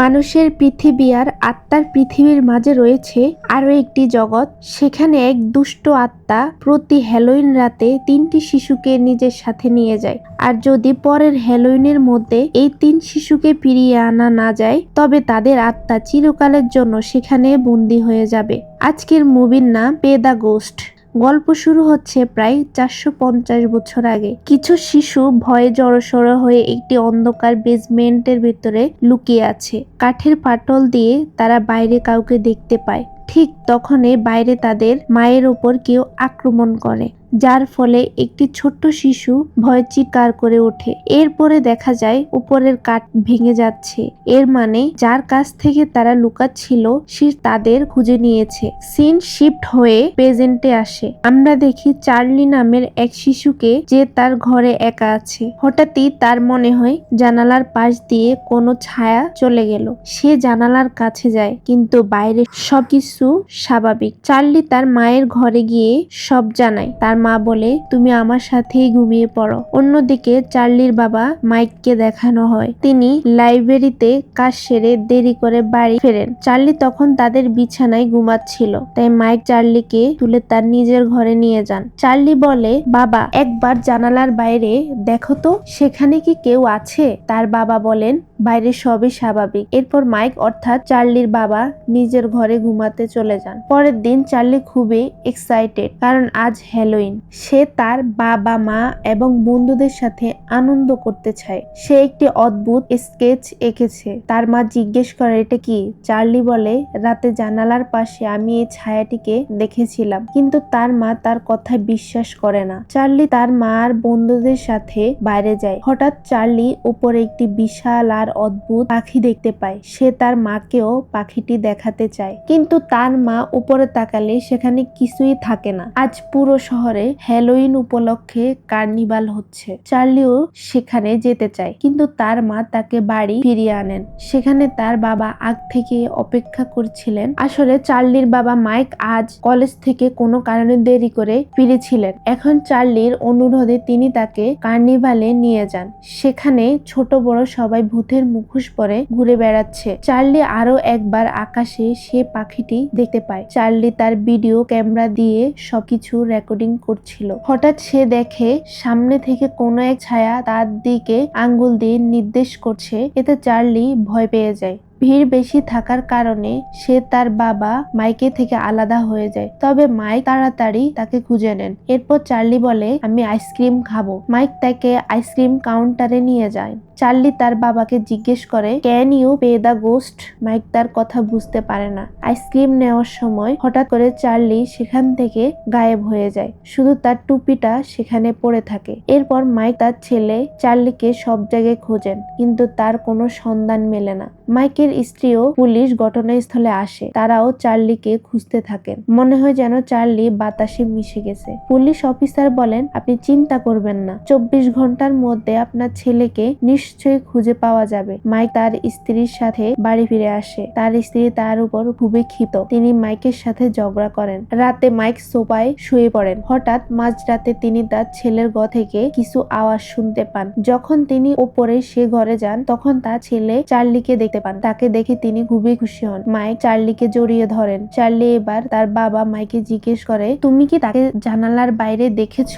মানুষের পৃথিবী আর আত্মার পৃথিবীর মাঝে রয়েছে আরও একটি জগৎ। সেখানে এক দুষ্ট আত্মা প্রতি হ্যালোইন রাতে তিনটি শিশুকে নিজের সাথে নিয়ে যায়। আর যদি পরের হ্যালোইনের মধ্যে এই তিন শিশুকে ফিরিয়ে আনা না যায়, তবে তাদের আত্মা চিরকালের জন্য সেখানে বন্দী হয়ে যাবে। আজকের মুভির নাম পে দ্য গোস্ট। গল্প শুরু হচ্ছে প্রায় চারশো পঞ্চাশ বছর আগে। কিছু শিশু ভয়ে জড়সড় হয়ে একটি অন্ধকার বেসমেন্টের ভেতরে লুকিয়ে আছে। কাঠের পাটল দিয়ে তারা বাইরে কাউকে দেখতে পায়। ঠিক তখনই বাইরে তাদের মায়ের ওপর কেউ আক্রমণ করে। যার ফলে একটি ছোট্ট শিশু ভয় চিৎকার করে ওঠে। এরপরে দেখা যায় উপরের কাঠ ভেঙে যাচ্ছে। এর মানে যার কাছ থেকে তারা লুকাচ্ছিল, সে তাদের খুঁজে নিয়েছে। সিন শিফট হয়ে প্রেজেন্টে আসে। আমরা দেখি চার্লি নামের এক শিশুকে যে তার ঘরে একা আছে। হঠাৎই তার মনে হয় জানালার পাশ দিয়ে কোনো ছায়া চলে গেল। সে জানালার কাছে যায়, কিন্তু বাইরে সবকিছু স্বাভাবিক। চার্লি তার মায়ের ঘরে গিয়ে সব জানায়। তার মা বলে, তুমি আমার সাথেই ঘুমিয়ে পড়ো। অন্যদিকে চার্লির বাবা মাইককে দেখানো হয়। তিনি লাইব্রেরিতে কাজ সেরে দেরি করে বাড়ি ফেরেন। চার্লি তখন তাদের বিছানায় ঘুমাচ্ছিল। তাই মাইক চার্লিকে তুলে তার নিজের ঘরে নিয়ে যান। চার্লি বলে, বাবা, একবার জানালার বাইরে দেখো তো, সেখানে কি কেউ আছে? তার বাবা বলেন বাইরে সবই স্বাভাবিক। এরপর মাইক, অর্থাৎ চার্লির বাবা, নিজের ঘরে ঘুমাতে চলে যান। পরের দিন চার্লি খুবই এক্সাইটেড কারণ আজ হ্যালোইন সে তার বাবা, মা এবং বন্ধুদের সাথে আনন্দ করতে চায়। সে একটি অদ্ভুত স্কেচ এঁকেছে। তার মা জিজ্ঞেস করে, এটা কি? চার্লি বলে, রাতে জানালার পাশে আমি এই ছায়াটিকে দেখেছিলাম। কিন্তু তার মা তার কথায় বিশ্বাস করে না। চার্লি তার মার বন্ধুদের সাথে বাইরে যায়। হঠাৎ চার্লি উপরে একটি বিশাল অদ্ভুত পাখি দেখতে পায়। সে তার মাকেও পাখিটি দেখাতে চায়। কিন্তু তার মা উপরে তাকালে সেখানে কিছুই থাকে না। আজ পুরো শহরে হ্যালোইন উপলক্ষে কার্নিভাল হচ্ছে। চার্লিও সেখানে যেতে চায়। কিন্তু তার মা তাকে বাড়ি ফিরিয়ে আনেন। সেখানে তার বাবা আগ থেকে অপেক্ষা করছিলেন। আসলে চার্লির বাবা মাইক আজ কলেজ থেকে কোনো কারণে দেরি করে ফিরেছিলেন। এখন চার্লির অনুরোধে তিনি তাকে কার্নিভালে নিয়ে যান। সেখানে ছোট বড় সবাই ভূতের মুখোশ পরে ঘুরে বেড়াচ্ছে। চার্লি আরও একবার আকাশে সে পাখিটি দেখতে পায়। চার্লি তার ভিডিও ক্যামেরা দিয়ে সবকিছু রেকর্ডিং করছিল। হঠাৎ সে দেখে সামনে থেকে কোনো এক ছায়া তার দিকে আঙ্গুল দিয়ে নির্দেশ করছে। এতে চার্লি ভয় পেয়ে যায়। ভিড় বেশি থাকার কারণে সে তার বাবা মাইকে থেকে আলাদা হয়ে যায়। তবে মাইক তাড়াতাড়ি তাকে খুঁজে নেন। এরপর চার্লি বলে, আমি আইসক্রিম খাব। মাইক তাকে আইসক্রিম কাউন্টারে নিয়ে যায়। চার্লি তার বাবাকে জিজ্ঞেস করে, can you pay the ghost? Mike তার কথা বুঝতে পারে না। আইসক্রিম নেওয়ার সময় হঠাৎ করে চার্লি সেখান থেকে গায়েব হয়ে যায়। শুধু তার টুপিটা সেখানে পড়ে থাকে। এরপর মাইক তার ছেলে চার্লিকে সব জায়গায় খোঁজেন, কিন্তু তার কোনো সন্ধান মেলে না। মাইকের স্ত্রীও পুলিশ ঘটনাস্থলে আসে। তারাও চার্লিকে খুঁজতে থাকেন মনে হয় যেন চার্লি বাতাসে মিশে গেছে। পুলিশ অফিসার বলেন, আপনি চিন্তা করবেন না। চব্বিশ ঘণ্টার মধ্যে আপনার ছেলেকে নিশ্চয়ই খুঁজে পাওয়া যাবে। মাইক তার স্ত্রীর সাথে বাড়ি ফিরে আসে। তার স্ত্রী তার উপর খুবই ক্ষিপ্ত। তিনি মাইকের সাথে ঝগড়া করেন। রাতে মাইক সোফায় শুয়ে পড়েন। হঠাৎ মাঝরাতে তিনি তার ছেলের গ থেকে কিছু আওয়াজ শুনতে পান। যখন তিনি ওপরে সে ঘরে যান, তখন তার ছেলে চার্লিকে দেখতে পান। তাকে দেখে তিনি খুবই খুশি হন। মাইক চার্লিকে জড়িয়ে ধরেন। চার্লি এবার তার বাবা মাইকে জিজ্ঞেস করে, তুমি কি তাকে জানালার বাইরে দেখেছ?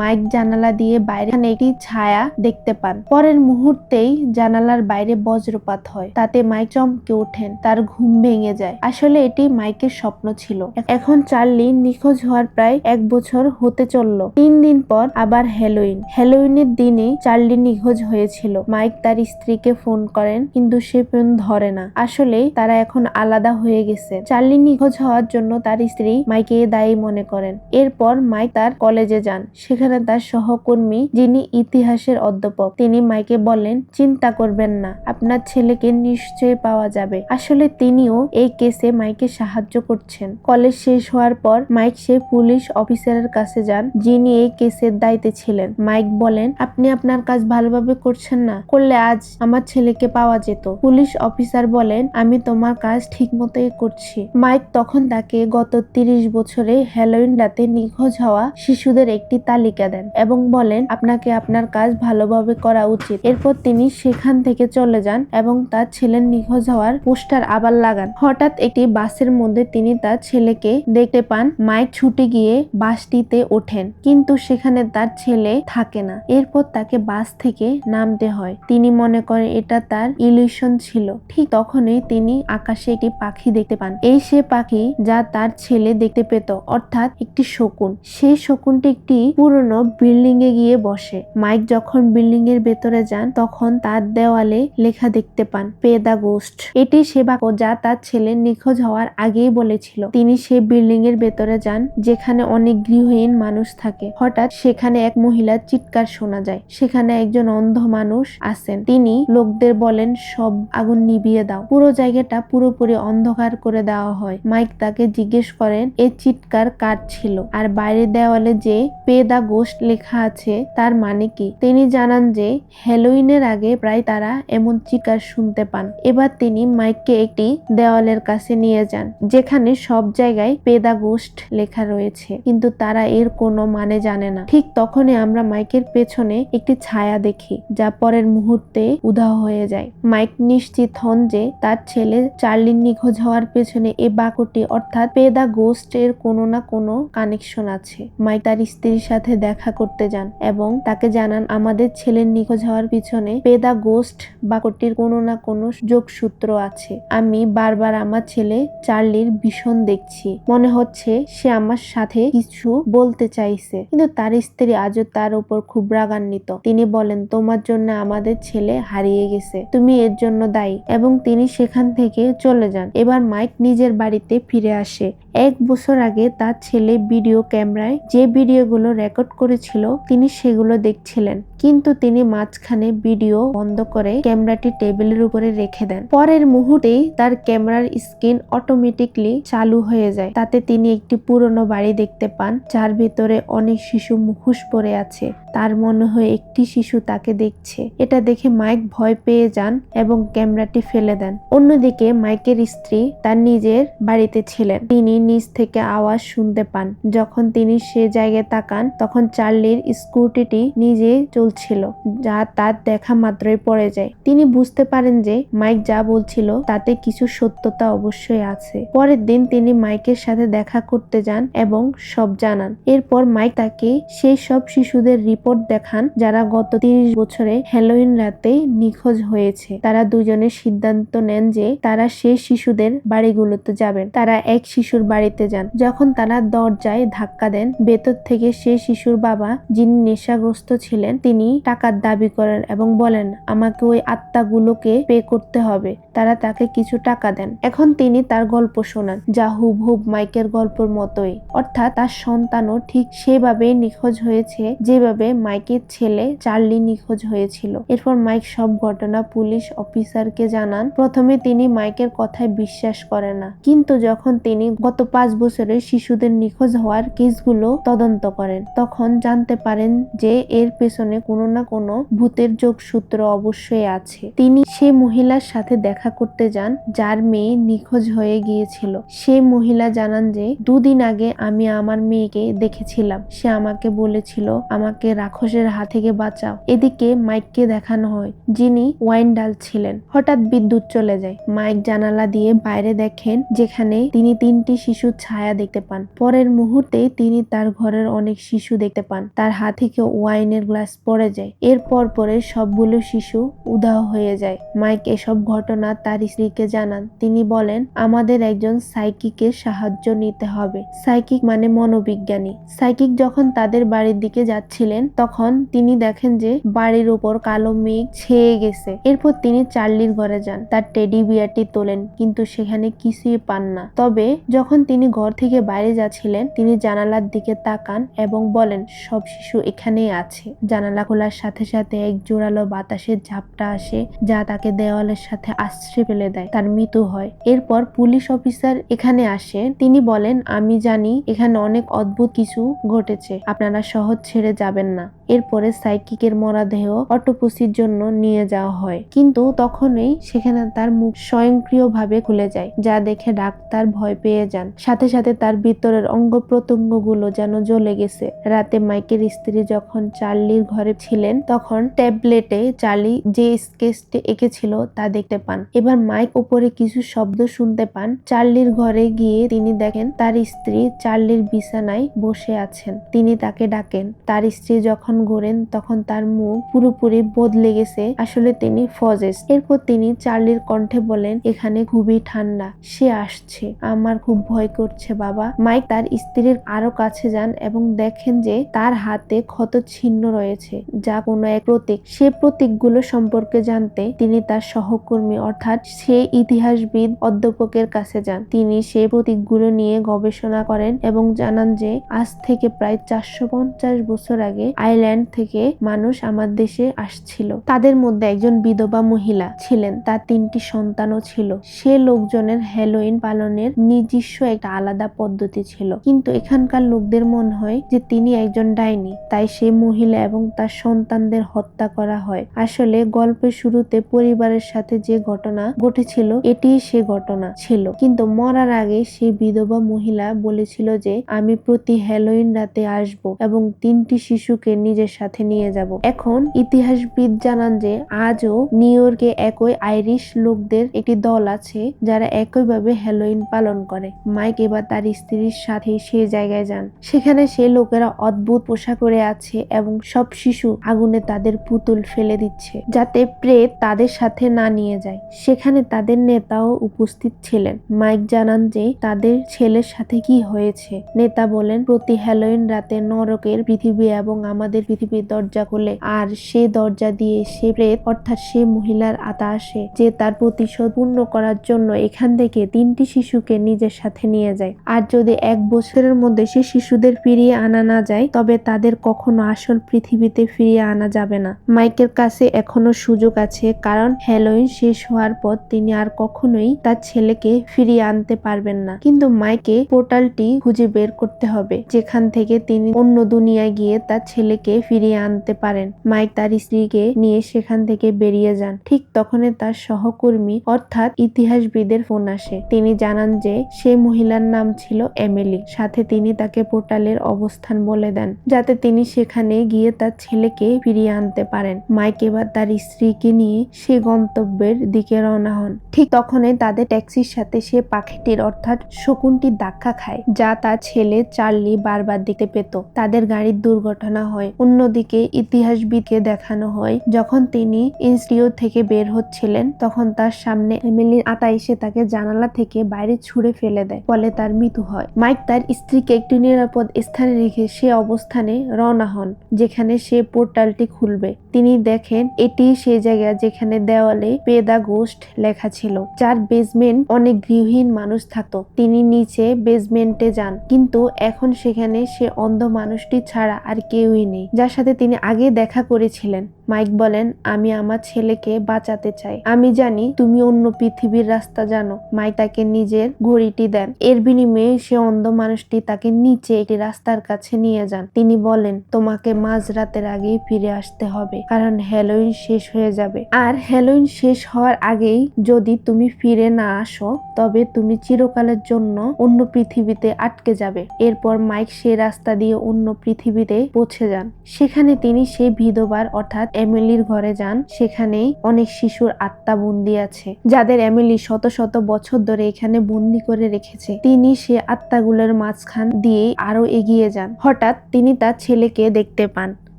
মাইক জানালা দিয়ে বাইরে একটি ছায়া দেখতে পান। পরের মুহূর্তেই জানালার বাইরে বজ্রপাত হয়। তাতে মাইক চমকে ওঠেন। তার ঘুম ভেঙে যায়। আসলে এটি মাইকের স্বপ্ন ছিল। এখন চার্লি নিখোঁজ হওয়ার প্রায় এক বছর হতে চলল। তিন দিন পর আবার হ্যালোইন। হ্যালোইনের দিনে চার্লি নিখোঁজ হয়েছিল। মাইক তার স্ত্রীকে ফোন করেন, কিন্তু সে ফোন ধরে না। আসলে তারা এখন আলাদা হয়ে গেছে। চার্লি নিখোঁজ হওয়ার জন্য তার স্ত্রী মাইকে দায়ী মনে করেন। এরপর মাইক তার কলেজে যান। সেখানে তার সহকর্মী যিনি ইতিহাসের অধ্যাপক, তিনি মাইকে বলেন, চিন্তা করবেন না, আপনার ছেলেকে নিশ্চয়ই পাওয়া যাবে। আসলে তিনিও এই কেসে মাইকে সাহায্য করছেন। কলেজ শেষ হওয়ার পর মাইক সে পুলিশ অফিসারের কাছে যান, যিনি এই কেসের দায়িত্বে ছিলেন। মাইক বলেন, আপনি আপনার কাজ ভালোভাবে করছেন না, করলে আজ আমার ছেলেকে পাওয়া যেত। পুলিশ অফিসার অফিসার বলেন, আমি তোমার কাজ ঠিক মতোই করছি। মাইক তখন তাকে গত তিরিশ বছরে হ্যালোইন রাতে নিখোঁজ হওয়া শিশুদের একটি তালিকা দেন এবং বলেন, আপনাকে আপনার কাজ ভালোভাবে করা উচিত। এরপর তিনি সেখান থেকে চলে যান এবং তার ছেলের নিখোঁজ হওয়ার পোস্টার আবার লাগান। হঠাৎ একটি বাসের মধ্যে তিনি তার ছেলেকে দেখতে পান। মাইক ছুটে গিয়ে বাসটিতে ওঠেন, কিন্তু সেখানে তার ছেলে থাকে না। এরপর তাকে বাস থেকে নামতে হয়। তিনি মনে করেন এটা তার ইলিউশন ছিল। ঠিক তখনই তিনি আকাশে একটি পাখি দেখতে পান। এই সে পাখি যা তার ছেলে দেখতে পেত, অর্থাৎ একটি শকুন। সেই শকুনটি একটি পুরনো বিল্ডিং এ গিয়ে বসে। মাইক যখন বিল্ডিং এর ভেতরে যান, তখন তার দেওয়ালে লেখা দেখতে পান পে দা গোস্ট। এটি সে বাক্য যা তার ছেলে নিখোঁজ হওয়ার আগেই বলেছিল। তিনি সে বিল্ডিং এর ভেতরে যান, যেখানে অনেক গৃহহীন মানুষ থাকে। হঠাৎ সেখানে এক মহিলার চিৎকার শোনা যায়। সেখানে একজন অন্ধ মানুষ আছেন। তিনি লোকদের বলেন, সব আগুন নিভিয়ে দাও। পুরো জায়গাটা পুরোপুরি অন্ধকার করে দেওয়া হয়। মাইক তাকে জিজ্ঞেস করেন এই চিৎকার কার ছিল? আর বাইরের দেওয়ালে যে পে দা গোস্ট লেখা আছে, তার মানে কি? তিনি জানান যে, হ্যালোইনের আগে প্রায় তারা এমন চিৎকার শুনতে পান। এবার তিনি মাইককে একটি দেওয়ালের কাছে নিয়ে যান, যেখানে সব জায়গায় পেদা গোস্ট লেখা রয়েছে। কিন্তু তারা এর কোনো মানে জানে না। ঠিক তখনই আমরা মাইকের পেছনে একটি ছায়া দেখি, যা পরের মুহূর্তে উধাও হয়ে যায়। মাইক নিশ্চিত হন যে তার ছেলে চার্লির নিখোঁজ হওয়ার পেছনে এই বাক্যটি অর্থাৎ পেদা গোস্ট এর কোনো না কোনো কানেকশন আছে। মাইক তার স্ত্রীর সাথে দেখা করতে যান এবং তাকে জানান, আমাদের ছেলের নিখোঁজ হওয়ার পিছনে পেদা গোস্ট বাক্যটির কোনো না কোনো যোগসূত্র আছে। আমি বারবার আমার ছেলে চার্লির ভীষণ দেখছি। মনে হচ্ছে সে আমার সাথে কিছু বলতে চাইছে। কিন্তু তার স্ত্রী আজও তার উপর খুব রাগান্বিত। তিনি বলেন, তোমার জন্য আমাদের ছেলে হারিয়ে গেছে। তুমি এর জন্য দায়ী। এবং তিনি সেখান থেকে চলে যান। এবার মাইক নিজের বাড়িতে ফিরে আসে। এক বছর আগে তার ছেলে ভিডিও ক্যামেরায় যে ভিডিওগুলো রেকর্ড করেছিল, তিনি সেগুলো দেখছিলেন। কিন্তু তিনি মাঝখানে ভিডিও বন্ধ করে ক্যামেরাটি টেবিলের উপরে রেখে দেন। পরের মুহূর্তেই তার ক্যামেরার স্ক্রিন অটোমেটিকলি চালু হয়ে যায়। তাতে তিনি একটি পুরনো বাড়ি দেখতে পান, যার ভিতরে অনেক শিশু মুখোশ পরে আছে। তার মনে হয় একটি শিশু তাকে দেখছে। এটা দেখে মাইক ভয় পেয়ে যান এবং ক্যামেরাটি ফেলে দেন। অন্যদিকে মাইকের স্ত্রী তার নিজের বাড়িতে ছিলেন। তিনি নিচ থেকে আওয়াজ শুনতে পান। যখন তিনি সে জায়গায় তাকান, তখন চার্লির স্কুটিটি নিজে চলছিল, যা তার দেখা মাত্রই পড়ে যায়। তিনি বুঝতে পারেন যে মাইক যা বলছিল, তাতে কিছু সত্যতা অবশ্যই আছে। পরের দিন তিনি মাইকের সাথে দেখা করতে যান এবং সব জানান। এরপর মাইক তাকে সেই সব শিশুদের রিপোর্ট দেখান, যারা গত তিরিশ বছরে হ্যালোইন রাতে নিখোঁজ হয়েছে। তারা দুজনে সিদ্ধান্ত নেন যে তারা সেই শিশুদের বাড়িগুলোতে যাবেন। তারা এক শিশুর বাড়িতে যান। যখন তারা দরজায় ধাক্কা দেন, ভেতর থেকে সেই শিশুর বাবা, যিনি নেশাগ্রস্ত ছিলেন, তিনি টাকার দাবি করেন এবং বলেন, আমাকে ওই আত্মাগুলোকে পে করতে হবে। তারা তাকে কিছু টাকা দেন। এখন তিনি তার গল্প শোনান, যা হুবহুব মাইকের গল্পের মতোই। অর্থাৎ তার সন্তানও ঠিক সেভাবেই নিখোঁজ হয়েছে, যেভাবে মাইকের ছেলে চার্লি নিখোঁজ হয়েছিল। এরপর মাইক সব ঘটনা পুলিশ অফিসারকে জানান। প্রথমে তিনি মাইকের কথায় বিশ্বাস করে না। কিন্তু যখন তিনি গত পাঁচ বছরে শিশুদের নিখোঁজ হওয়ার কেসগুলো তদন্ত করেন। তখন জানতে পারেন যে এর পেছনে কোনো না কোনো ভূতের যোগসূত্র অবশ্যই আছে। তিনি সে মহিলার সাথে দেখা করতে যান যার মেয়ে নিখোঁজ হয়ে গিয়েছিল। সে মহিলা জানান যে, দুদিন আগে আমি আমার মেয়েকে দেখেছিলাম। সে আমাকে বলেছিল, আমাকে রাক্ষসের হাত থেকে বাঁচাও। এদিকে মাইককে দেখানো হয়, যিনি ওয়াইন ডাল ছিলেন। হঠাৎ বিদ্যুৎ চলে যায়। মাইক জানালা দিয়ে বাইরে দেখেন যেখানে তিনি তিনটি শিশুর ছায়া দেখতে পান। পরের মুহূর্তে তিনি তার ঘরের অনেক শিশু দেখতে পান। তার হাত থেকে ওয়াইনের গ্লাস পড়ে যায়। এরপর পরে সবগুলো শিশু উধাও হয়ে যায়। মাইক এসব ঘটনা তার স্ত্রীকে জানান। তিনি বলেন, আমাদের একজন সাইকিকের সাহায্য নিতে হবে। সাইকিক মানে মনোবিজ্ঞানী। সাইকিক যখন তাদের বাড়ির দিকে যাচ্ছিলেন, তখন তিনি দেখেন যে বাড়ির উপর কালো মেঘ ছেয়ে গেছে। এরপর তিনি চার্লির ঘরে যান। তার টেডি বিয়ারটি তোলেন, কিন্তু সেখানে কিছুই পান না। তবে যখন তিনি ঘর থেকে বাইরে যাচ্ছিলেন, তিনি জানালার দিকে তাকান এবং বলেন, সব শিশু এখানেই আছে। জানালা খোলার সাথে সাথে এক জোরালো বাতাসের ঝাপটা আসে যা তাকে দেওয়ালের সাথে আশ্রে ফেলে দেয়। তার মৃত্যু হয়। এরপর পুলিশ অফিসার এখানে আসে। তিনি বলেন, আমি জানি এখানে অনেক অদ্ভুত কিছু ঘটেছে। আপনারা শহর ছেড়ে যাবেন না। এরপরে সাইকিকের মরাদেহ অটোপসির জন্য নিয়ে যাওয়া হয়। কিন্তু তখনই সেখানে তার মুখ স্বয়ংক্রিয়ভাবে খুলে যায়, যা দেখে ডাক্তার ভয় পেয়ে যান। সাথে সাথে তার ভিতরের অঙ্গ প্রত্যঙ্গগুলো যেন জ্বলে গেছে। রাতে মাইকের স্ত্রী যখন চার্লির ঘরে ছিলেন, তখন ট্যাবলেটে চার্লি যে স্কেচটি এঁকেছিল তা দেখতে পান। এবার মাইক উপরে কিছু শব্দ শুনতে পান। চার্লির ঘরে গিয়ে তিনি দেখেন, তার স্ত্রী চার্লির বিছানায় বসে আছেন। তিনি তাকে ডাকেন। তার স্ত্রী যখন ঘোরেন তখন তার মুখ পুরোপুরি বদলে গেছে। আসলে তিনি ফজেস। এরপর তিনি চার্লির কণ্ঠে বলেন, এখানে খুবই ঠান্ডা। সে আসছে। আমার খুব ভয় করছে, বাবা। মাইক তার স্ত্রীর আরও কাছে যান এবং দেখেন যে তার হাতে ক্ষত ছিন্ন রয়েছে, যা কোনো এক প্রতীক। সে প্রতীকগুলো সম্পর্কে জানতে তিনি তার সহকর্মী, অর্থাৎ সে ইতিহাসবিদ অধ্যাপকের কাছে যান। তিনি সেই প্রতীকগুলো নিয়ে গবেষণা করেন এবং জানান যে আজ থেকে প্রায় চারশো পঞ্চাশ বছর আগে আইল্যান্ড থেকে মানুষ আমার দেশে আসছিল। তাদের মধ্যে একজন বিধবা মহিলা ছিলেন, তার তিনটি সন্তানও ছিল। সে লোকজনের হ্যালোইন পালনের নিজস্ব একটা আলাদা পদ্ধতি ছিল। কিন্তু এখানকার লোকদের মনে হয় যে তিনি একজন ডাইনি, তাই সে মহিলা এবং তার সন্তানদের হত্যা করা হয়। আসলে গল্পের শুরুতে পরিবারের সাথে যে ঘটনা ঘটেছিল এটি সে ঘটনা ছিল। কিন্তু মরার আগে সে বিধবা মহিলা বলেছিল যে, আমি প্রতি হ্যালোইন রাতে আসব এবং তিনটি শিশুকে নিজের সাথে নিয়ে যাব। এখন ইতিহাসবিদ জানান যে, আজও নিউ ইয়র্কে একই আইরিশ লোকদের একটি দল আছে যারা একইভাবে হ্যালোইন পালন করে। মাইক এবার তার স্ত্রীর সাথে সেই জায়গায় যান। সেখানে সে লোকেরা অদ্ভুত পোশাক পরে আছে এবং সব শিশু আগুনে তাদের পুতুল ফেলে দিচ্ছে, যাতে প্রেত তাদের সাথে না নিয়ে যায়। সেখানে তাদের নেতাও উপস্থিত ছিলেন। মাইক জানান যে, তাদের ছেলের সাথে কি হয়েছে? নেতা বলেন, প্রতি হ্যালোইন রাতে নরকের পৃথিবী এবং আমাদের পৃথিবীর দরজা খোলে, আর সে দরজা দিয়ে সে প্রেত, অর্থাৎ সে মহিলার আতা আসে, যে তার প্রতিশোধ পূর্ণ করার জন্য এখান থেকে তিনটি শিশুকে নিজের সাথে নিয়ে যায়। আর যদি এক বছরের মধ্যে সে শিশুদের ফিরিয়ে আনা না যায়, তবে তাদের কখনো আসল পৃথিবীতে ফিরিয়ে আনা যাবে না। মাইকের কাছে এখনও সুযোগ আছে, কারণ হ্যালোইন শেষ হওয়ার পর তিনি আর কখনোই তার ছেলেকে ফিরিয়ে আনতে পারবেন না। কিন্তু মাইকে পোর্টালটি খুঁজে বের করতে হবে, যেখান থেকে তিনি অন্য দুনিয়ায় গিয়ে তার ছেলেকে ফিরিয়ে আনতে পারেন। মাইক তার স্ত্রীকে নিয়ে সেখান থেকে বেরিয়ে যান। ঠিক তখনই তার সহকর্মী অর্থাৎ ইতিহাসবিদের ফোন আসে। তিনি জানান যে সেই মহিলার নাম ছিল এমেলি। সাথে তিনি তাকে পোর্টালের অবস্থান বলে দেন, যাতে তিনি সেখানে গিয়ে তার ছেলেকে ফিরিয়ে আনতে পারেন। মাইক এবার তার স্ত্রীকে নিয়ে সে গন্তব্যের দিকে রওনা হন। ঠিক তখনই তাদের ট্যাক্সির সাথে সে পাখিটির অর্থাৎ শকুনটি ধাক্কা খায়, যা তার ছেলে চার্লি বারবার দিতে পেত। তাদের গাড়ির দুর্ঘটনা হয়। অন্যদিকে ইতিহাসবিদকে দেখানো হয়। যখন তিনি ইনস্টিটিউট থেকে বের হচ্ছিলেন, তখন তার সামনে এমিলির আতা এসে তাকে জানালা থেকে বাইরে ছুড়ে ফেলে দেয়, ফলে তার মৃত্যু হয়। মাইক তার স্ত্রীকে একটি নিরাপদ স্থানে রেখে সে অবস্থানে রওনা হন, যেখানে সে পোর্টালটি খুলবে। তিনি দেখেন, এটি সেই জায়গা যেখানে দেওয়ালে পে দা গোস্ট লেখা ছিল, যার বেসমেন্ট অনেক গৃহহীন মানুষ থাকতো। তিনি নিচে বেসমেন্টে যান, কিন্তু এখন সেখানে সে অন্ধ মানুষটি ছাড়া আর কেউই নেই। যার সাথে তিনি আগে দেখা করেছিলেন। মাইক বলেন, আমি আমার ছেলেকে বাঁচাতে চাই। আমি জানি তুমি অন্য পৃথিবীর রাস্তা জানো। মাইক তাকে নিজের ঘড়িটি দেন। এর বিনিময়ে সে অন্ধ মানুষটি তাকে নিচে একটি রাস্তার কাছে নিয়ে যান। তিনি বলেন, তোমাকে মাঝরাতের আগেই ফিরে আসতে হবে, কারণ হ্যালোইন শেষ হয়ে যাবে। আর হ্যালোইন শেষ হওয়ার আগেই যদি তুমি ফিরে না আসো, তবে তুমি চিরকালের জন্য অন্য পৃথিবীতে আটকে যাবে। এরপর মাইক সেই রাস্তা দিয়ে অন্য পৃথিবীতে পৌঁছে যান। সেখানে তিনি সেই বিধবার, অর্থাৎ এমিলির ঘরে যান সেখানে অনেক শিশুর আত্মা বন্দি আছে। যাদের এমিলি শত শত বছর ধরে এখানে বন্দি করে রেখেছে, তিনি সে আত্মাগুলোর মাঝখান দিয়ে আরও এগিয়ে যান। হঠাৎ তিনি তার ছেলেকে দেখতে পান।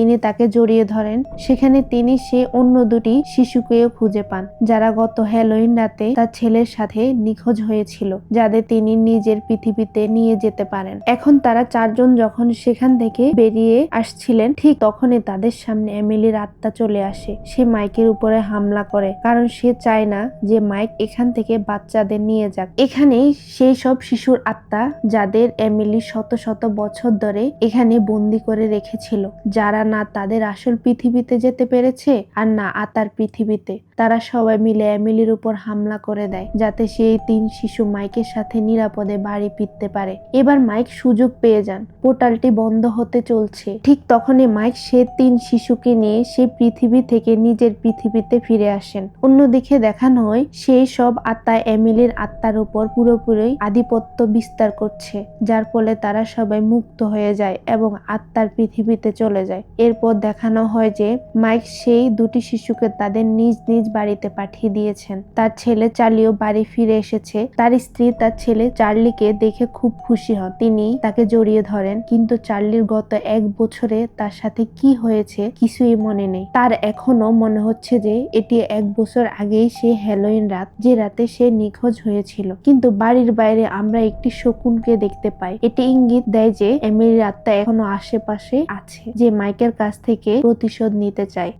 তিনি তাকে জড়িয়ে ধরেন। সেখানে তিনি সে অন্য দুটি শিশুকেও খুঁজে পান, যারা গত হ্যালোইন রাতে তার ছেলের সাথে নিখোঁজ হয়েছিল, যাদের তিনি নিজের পৃথিবীতে নিয়ে যেতে পারেন। এখন তারা চারজন যখন সেখান থেকে বেরিয়ে আসছিলেন, ঠিক তখনই তাদের সামনে এমিলির আত্মা চলে আসে। সে মাইকের উপরে হামলা করে, কারণ সে চায় না যে মাইক এখান থেকে বাচ্চাদের নিয়ে যাক। এখানেই সেই সব শিশুর আত্মা, যাদের এমিলি শত শত বছর ধরে এখানে বন্দি করে রেখেছিল, যারা না তাদের আসল পৃথিবীতে যেতে পেরেছে আর না আতার পৃথিবীতে। তারা সবাই মিলে এমিলির উপর হামলা করে দেয়, যাতে সেই তিন শিশু মাইকের সাথে নিরাপদে বাড়ি ফিরতে পারে। এবার মাইক সুযোগ পেয়ে যান। পোর্টালটি বন্ধ হতে চলছে। ঠিক তখনই মাইক সে তিন শিশুকে নিয়ে সেই পৃথিবী থেকে নিজের পৃথিবীতে ফিরে আসেন। অন্যদিকে দেখানো হয়, সেই সব আত্মা এমিলির আত্মার উপর পুরোপুরি আধিপত্য বিস্তার করছে, যার ফলে তারা সবাই মুক্ত হয়ে যায় এবং আত্মার পৃথিবীতে চলে যায়। এরপর দেখানো হয় যে মাইক সেই দুটি শিশুকে তাদের নিজ নিজ বাড়িতে পাঠিয়ে দিয়েছেন। তার ছেলে চার্লিও বাড়ি ফিরে এসেছে। তার স্ত্রী তার ছেলে চার্লিকে দেখে খুব খুশি হন। তিনি তাকে জড়িয়ে ধরেন, কিন্তু চার্লির গত এক বছরে তার সাথে কি হয়েছে কিছুই মনে নেই। তার এখনও মনে হচ্ছে যে এটি এক বছর আগেই সে হ্যালোইন রাত, যে রাতে সে নিখোঁজ হয়েছিল। কিন্তু বাড়ির বাইরে আমরা একটি শকুনকে দেখতে পাই। এটি ইঙ্গিত দেয় যে এমিলির আত্মা এখনও আশেপাশে আছে, যে মাইকের কাছ থেকে প্রতিশোধ নিতে চায়।